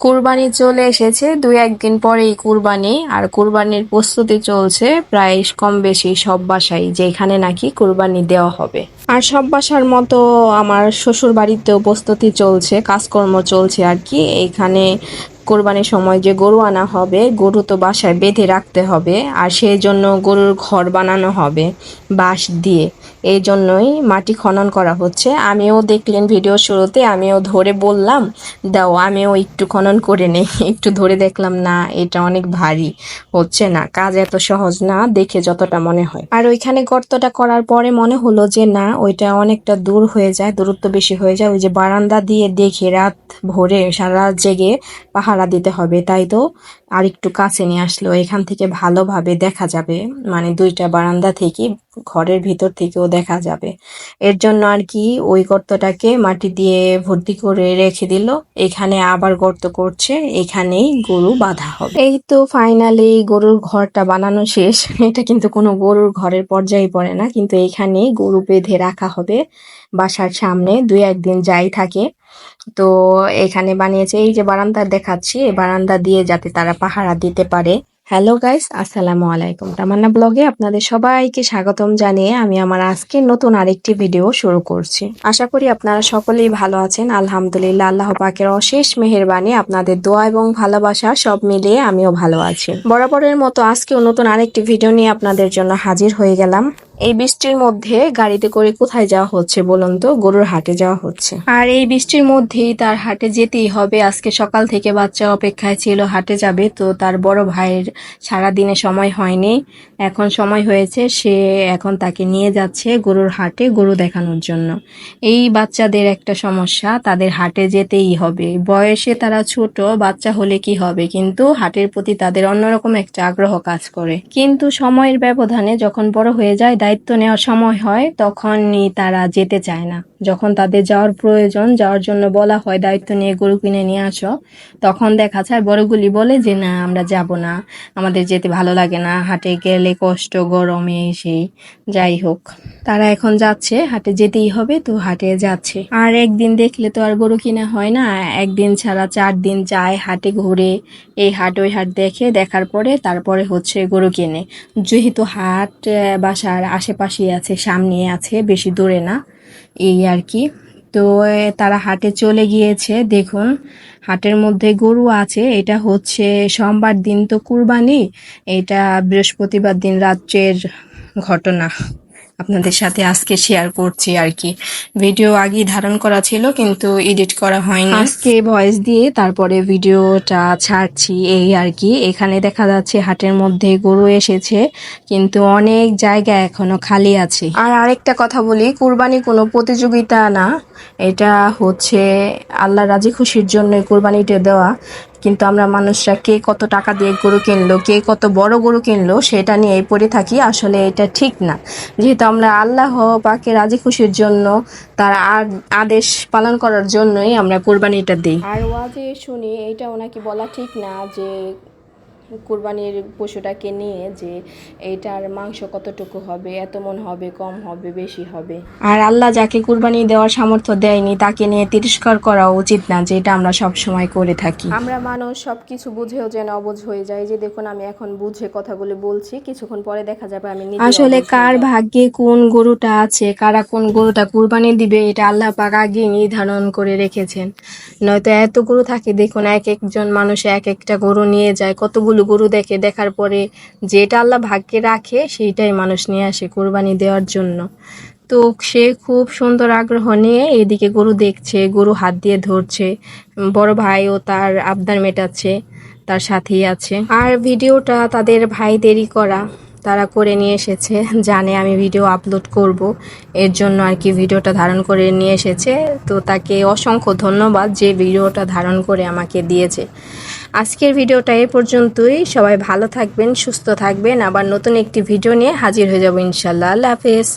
কুরবানি চলে এসেছে। দুই একদিন পরেই কুরবানি, আর কুরবানির প্রস্তুতি চলছে প্রায় কম বেশি সব বাসায়, যেখানে নাকি কুরবানি দেওয়া হবে। আর সব বাসার মতো আমার শ্বশুর বাড়িতেও প্রস্তুতি চলছে, কাজকর্ম চলছে আর কি। এইখানে কোরবানির সময় যে গরু আনা হবে, গরু তো বাসায় বেঁধে রাখতে হবে, আর সেই জন্য গরুর ঘর বানানো হবে বাঁশ দিয়ে। এই জন্যই মাটি খনন করা হচ্ছে। আমিও দেখলেন ভিডিও শুরুতে, আমিও ধরে বললাম, দাও, আমিও একটু খনন করে নেই। একটু ধরে দেখলাম, না, এটা অনেক ভারী, হচ্ছে না, কাজ এত সহজ না, দেখে যতটা মনে হয়। আর ওইখানে গর্তটা করার পরে মনে হলো যে, না, ওইটা অনেকটা দূর হয়ে যায়, দূরত্ব বেশি হয়ে যায়। ওই যে বারান্দা দিয়ে দেখে রাত ভোরে সারা জেগে জেগে পাহারা দিতে হবে তাই তো? আর একটু কাছে নিয়ে আসলো। এখান থেকে ভালোভাবে দেখা যাবে। মানে দুইটা বারান্দা থেকে, ঘরের ভিতর থেকেও দেখা যাবে। এর জন্য আর কি ওই গর্তটাকে মাটি দিয়ে ভর্তি করে রেখে দিল। এখানে আবার গর্ত করছে। এখানেই গরু বাঁধা হবে। এই তো ফাইনালি গরুর ঘরটা বানানো শেষ। এটা কিন্তু কোনো গরুর ঘরের পর্যায়ে পড়ে না। কিন্তু এখানেই গরু বেঁধে রাখা হবে। বাসার সামনে দুই একদিন যাই থাকে। তো এখানে বানিয়েছে। এই যে বারান্দা দেখাচ্ছি, এই বারান্দা দিয়ে যাতে তারা পাহারা দিতে পারে। হ্যালো গাইস আসসালামু আলাইকুম। তামান্না ব্লগে আপনাদের সবাইকে স্বাগতম জানিয়ে আমি আমার আজকে নতুন আরেকটি ভিডিও শুরু করছি। আশা করি আপনারা সকলেই ভালো আছেন। আলহামদুলিল্লাহ, আল্লাহ পাকের অশেষ মেহেরবানি, আপনাদের দোয়া এবং ভালোবাসা সব মিলিয়ে আমিও ভালো আছি। বরাবরের মতো আজকেও নতুন আরেকটি ভিডিও নিয়ে আপনাদের জন্য হাজির হয়ে গেলাম। এই বৃষ্টির মধ্যে গাড়িতে করে কোথায় যাওয়া হচ্ছে বলুন তো? গরুর হাটে যাওয়া হচ্ছে। আর এই বৃষ্টির মধ্যেই তার হাটে যেতেই হবে। আজকে সকাল থেকে বাচ্চা অপেক্ষায় ছিল, হাটে যাবে। তো তার বড় ভাইয়ের সারা দিনে সময় হয়নি। এখন সময় হয়েছে, সে এখন তাকে নিয়ে যাচ্ছে গরুর হাটে গরু দেখানোর জন্য। এই বাচ্চাদের একটা সমস্যা, তাদের হাটে যেতেই হবে। বয়সে তারা ছোট, বাচ্চা হলে কি হবে? কিন্তু হাটের প্রতি তাদের অন্যরকম একটা আগ্রহ কাজ করে। কিন্তু সময়ের ব্যবধানে যখন বড় হয়ে যায় দায়িত্ব নেওয়ার সময় হয়, তখনই তারা যেতে চায় না। যখন তাদের যাওয়ার প্রয়োজন, যাওয়ার জন্য বলা হয়, দায়িত্ব নিয়ে গরু কিনে নিয়ে আসো। তখন দেখা যায়, বড়গুলি বলে যে, না, আমরা যাব না। আমাদের যেতে ভালো লাগে না। হাটে গেলে কষ্ট, গরমে সেই যাই হোক। তারা এখন যাচ্ছে, হাটে যেতেই হবে তো হাটে যাচ্ছে। আর একদিন দেখলে তো আর গরু কিনা হয় না। একদিন ছাড়া চার দিন যায় হাটে ঘুরে। এই হাট, ওই হাট দেখে, দেখার পরে তারপরে হচ্ছে গরু কিনে। যেহেতু হাট বাসার আশেপাশেই আছে সামনে আছে, বেশি দূরে না, এই আর কি। তো তারা হাটে চলে গিয়েছে, দেখুন, হাটের মধ্যে গরু আছে, এটা হচ্ছে সোমবার দিন তো কুরবানি, এটা বৃহস্পতিবার দিন রাত্রের ঘটনা। আপনাদের সাথে আজকে শেয়ার করছি আর কি। ভিডিও আগেই ধারণ করা ছিল, কিন্তু এডিট করা হয়নি। আজকে ভয়েস দিয়ে তারপরে ভিডিওটা ছাড়ছি, এই আর কি। এখানে দেখা যাচ্ছে হাটের মধ্যে গরু এসেছে, কিন্তু অনেক জায়গা এখনও খালি আছে। আর আরেকটা কথা বলি কুরবানি কোনো প্রতিযোগিতা না, এটা হচ্ছে আল্লাহ রাজি খুশির জন্য কুরবানিটা দেওয়া। কিন্তু আমরা মানুষরা কে কত টাকা দিয়ে গরু কিনলো, কে কত বড় গরু কিনলো, সেটা নিয়ে পড়ে থাকি। আসলে এটা ঠিক না। যেহেতু আমরা আল্লাহ পাকে রাজি খুশির জন্য, তার আদেশ পালন করার জন্যই আমরা কোরবানিটা দিই। আর ওয়াজে শুনি এটা ওনাকে বলা ঠিক না যে কুরবানির পশুটাকে নিয়ে যে এইটার মাংস কতটুকু হবে এত মন হবে কম হবে বেশি হবে। আর আল্লাহ যাকে কোরবানি দেওয়ার সামর্থ্য দেয়নি তাকে নিয়ে তিরস্কার করা উচিত না যেটা আমরা সব সময় করে থাকি। আমরা মানুষ সবকিছু বুঝেও যেন অবুঝ হয়ে যায় যে দেখুন আমি এখন বুঝে কথাগুলো বলছি কিছুক্ষণ পরে দেখা যাবে আমি আসলে কার ভাগ্যে কোন গরুটা আছে কারা কোন গরুটা কুরবানি দিবে এটা আল্লাহ পাক আগে নির্ধারণ করে রেখেছেন। নয়তো এত গরু থাকে দেখুন এক একজন মানুষ এক একটা গরু নিয়ে যায় কতগুলো গরু দেখে, দেখার পরে যেটা আল্লাহ ভাগ্যে রাখে, সেইটাই মানুষ নিয়ে আসে কোরবানি দেওয়ার জন্য। তো সে খুব সুন্দর আগ্রহ নিয়ে এদিকে গরু দেখছে, গরু হাত দিয়ে ধরছে, বড় ভাইও তার আবদার মেটাচ্ছে, তার সাথেই আছে। আর ভিডিওটা তাদের ভাইদেরই করা, তারা করে নিয়ে এসেছে, জানে আমি ভিডিও আপলোড করব, এর জন্য আর কি ভিডিওটা ধারণ করে নিয়ে এসেছে। তো তাকে অসংখ্য ধন্যবাদ যে ভিডিওটা ধারণ করে আমাকে দিয়েছে। আজকের ভিডিওটা এ পর্যন্তই। সবাই ভালো থাকবেন, সুস্থ থাকবেন। আবার নতুন একটি ভিডিও নিয়ে হাজির হয়ে যাব ইনশাল্লাহ। আল্লাহ হাফেজ।